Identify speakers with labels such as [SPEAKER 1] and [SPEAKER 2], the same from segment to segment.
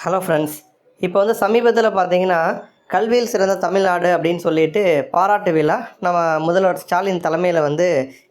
[SPEAKER 1] Hello friends இப்போ வந்து சமீபத்தில் பார்த்தீங்கன்னா கல்வியில் சிறந்த தமிழ்நாடு அப்படின்னு சொல்லிட்டு பாராட்டு விழா நம்ம முதல்வர் ஸ்டாலின் தலைமையில் வந்து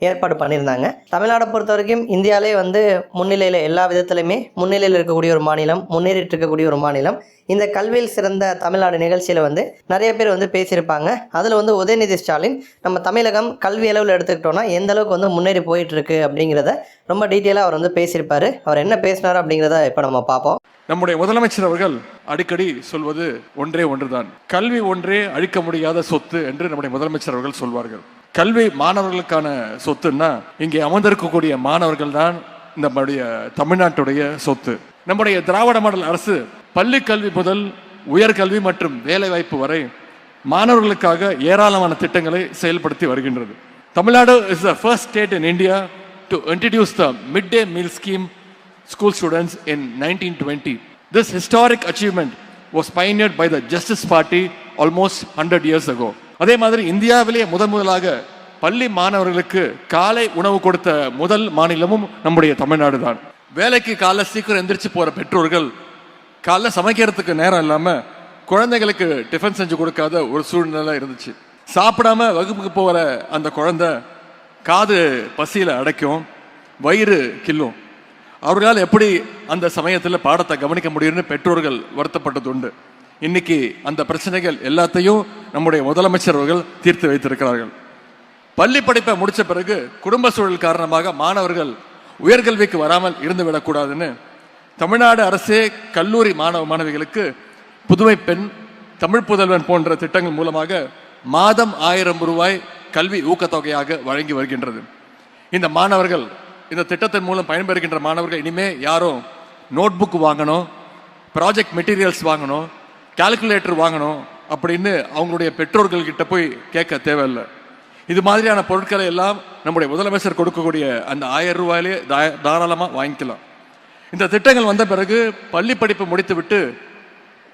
[SPEAKER 1] ஏற்பாடு பண்ணியிருந்தாங்க. தமிழ்நாடை பொறுத்த வரைக்கும் இந்தியாவிலே வந்து முன்னிலையில் எல்லா விதத்துலையுமே முன்னிலையில் இருக்கக்கூடிய ஒரு மாநிலம் முன்னேறிட்டு இருக்கக்கூடிய ஒரு மாநிலம். இந்த கல்வியில் சிறந்த தமிழ்நாடு நிகழ்ச்சியில் வந்து நிறைய பேர் வந்து பேசியிருப்பாங்க. அதில் வந்து உதயநிதி ஸ்டாலின் நம்ம தமிழகம் கல்வி அளவில் எடுத்துக்கிட்டோன்னா எந்த அளவுக்கு வந்து முன்னேறி போயிட்டுருக்கு அப்படிங்கிறத ரொம்ப டீட்டெயிலாக அவர் வந்து பேசியிருப்பார். அவர் என்ன பேசினார் அப்படிங்கிறத இப்போ நம்ம பார்ப்போம்.
[SPEAKER 2] நம்முடைய முதலமைச்சர் அவர்கள் அடிக்கடி சொல்வது ஒன்றே ஒன்றுதான். கல்வி ஒன்றே அழிக்க முடியாத சொத்து என்று நம்முடைய முதலமைச்சர் அவர்கள் சொல்வார்கள். கல்வி மாணவர்களுக்கான சொத்துன்னா இங்கே அமர்ந்திருக்கக்கூடிய மாணவர்கள் தான் நம்முடைய தமிழ்நாட்டுடைய சொத்து. நம்முடைய திராவிட மாடல் அரசு பள்ளி கல்வி முதல் உயர்கல்வி மற்றும் வேலைவாய்ப்பு வரை மாணவர்களுக்காக ஏராளமான திட்டங்களை செயல்படுத்தி வருகின்றது. Tamil Nadu is the first state in India to introduce the mid day meal scheme school students in nineteen twenty This historic achievement was pioneered by the Justice Party almost 100 years ago. அதே மாதிரி இந்தியாவிலேயே முதன் முதலாக பள்ளி மாணவர்களுக்கு காலை உணவு கொடுத்த முதல் மாநிலமும் நம்முடைய தமிழ்நாடு தான். வேலைக்கு காலைல சீக்கிரம் எந்திரிச்சு போற பெற்றோர்கள் காலைல சமைக்கிறதுக்கு நேரம் இல்லாம குழந்தைகளுக்கு டிஃபன் செஞ்சு கொடுக்காத ஒரு சூழ்நிலை இருந்துச்சு. சாப்பிடாம வகுப்புக்கு போகிற அந்த குழந்தை காது பசியில் அடைக்கும் வயிறு கில்லும் அவர்களால் எப்படி அந்த சமயத்தில் பாடத்தை கவனிக்க முடியும்னு பெற்றோர்கள் வருத்தப்பட்டது உண்டு இன்னைக்கு அந்த பிரச்சனைகள் எல்லாத்தையும் நம்முடைய முதலமைச்சர் அவர்கள் தீர்த்து வைத்திருக்கிறார்கள். பள்ளி படிப்பை முடித்த பிறகு குடும்ப சூழல் காரணமாக மாணவர்கள் உயர்கல்விக்கு வராமல் இருந்து விடக்கூடாதுன்னு தமிழ்நாடு அரசே கல்லூரி மாணவ மாணவிகளுக்கு புதுமை பெண் தமிழ் புதல்வன் போன்ற திட்டங்கள் மூலமாக மாதம் ஆயிரம் ரூபாய் கல்வி ஊக்கத்தொகையாக வழங்கி வருகின்றது. இந்த மாணவர்கள் இந்த திட்டத்தின் மூலம் பயன்பெறுகின்ற மாணவர்கள் இனிமே யாரும் நோட் புக் வாங்கணும் ப்ராஜெக்ட் மெட்டீரியல்ஸ் வாங்கணும் கால்குலேட்டர் வாங்கணும் அப்படின்னு அவங்களுடைய பெற்றோர்கள் கிட்ட போய் கேட்க தேவையில்லை. இது மாதிரியான பொருட்களை எல்லாம் நம்முடைய முதலமைச்சர் கொடுக்கக்கூடிய அந்த ஆயிரம் ரூபாயிலே தா- வாங்கிக்கலாம். இந்த திட்டங்கள் வந்த பிறகு பள்ளி படிப்பு முடித்துவிட்டு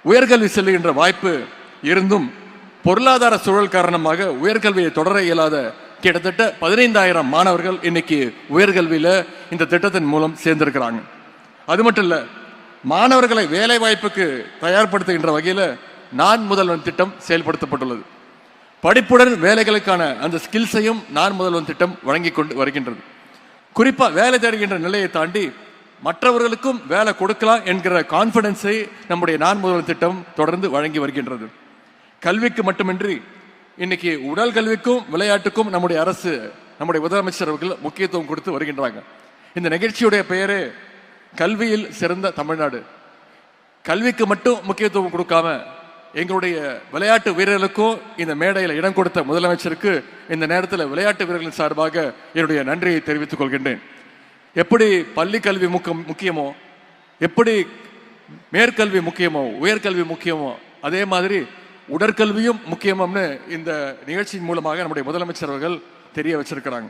[SPEAKER 2] உயர்கல்வி செல்லுகின்ற வாய்ப்பு இருந்தும் பொருளாதார சூழல் காரணமாக உயர்கல்வியை தொடர இயலாத கிட்டத்தட்ட பதினைந்தாயிரம் மாணவர்கள் இன்னைக்கு உயர்கல்வியில் இந்த திட்டத்தின் மூலம் சேர்ந்திருக்கிறாங்க. அது மட்டும் இல்லை மாணவர்களை வேலை வாய்ப்புக்கு தயார்படுத்துகின்ற வகையில் நான் முதல்வன் திட்டம் செயல்படுத்தப்பட்டுள்ளது. படிப்புடன் வேலைகளுக்கான அந்த ஸ்கில்ஸையும் நான் முதல்வன் திட்டம் வழங்கி கொண்டு வருகின்றது. குறிப்பாக வேலை தேடுகின்ற நிலையை தாண்டி மற்றவர்களுக்கும் வேலை கொடுக்கலாம் என்கிற கான்ஃபிடென்ஸை நம்முடைய நான் முதல்வன் திட்டம் தொடர்ந்து வழங்கி வருகின்றது. கல்விக்கு மட்டுமின்றி இன்னைக்கு உடல் கல்விக்கும் விளையாட்டுக்கும் நம்முடைய அரசு நம்முடைய முதலமைச்சர் அவர்கள் முக்கியத்துவம் கொடுத்து வருகின்றாங்க. இந்த நிகழ்ச்சியுடைய பெயரே கல்வியில் சிறந்த தமிழ்நாடு. கல்விக்கு மட்டும் முக்கியத்துவம் கொடுக்காம எங்களுடைய விளையாட்டு வீரர்களுக்கும் இந்த மேடையில் இடம் கொடுத்த முதலமைச்சருக்கு இந்த நேரத்தில் விளையாட்டு வீரர்களின் சார்பாக என்னுடைய நன்றியை தெரிவித்துக் கொள்கின்றேன். எப்படி பள்ளி கல்வி முக்கம் முக்கியமோ எப்படி மேற்கல்வி முக்கியமோ உயர்கல்வி முக்கியமோ அதே மாதிரி உடற்கல்வியும் முக்கியம்னு இந்த நிகழ்ச்சியின் மூலமாக நம்முடைய முதலமைச்சர் அவர்கள் தெரிய வச்சிருக்கிறாங்க.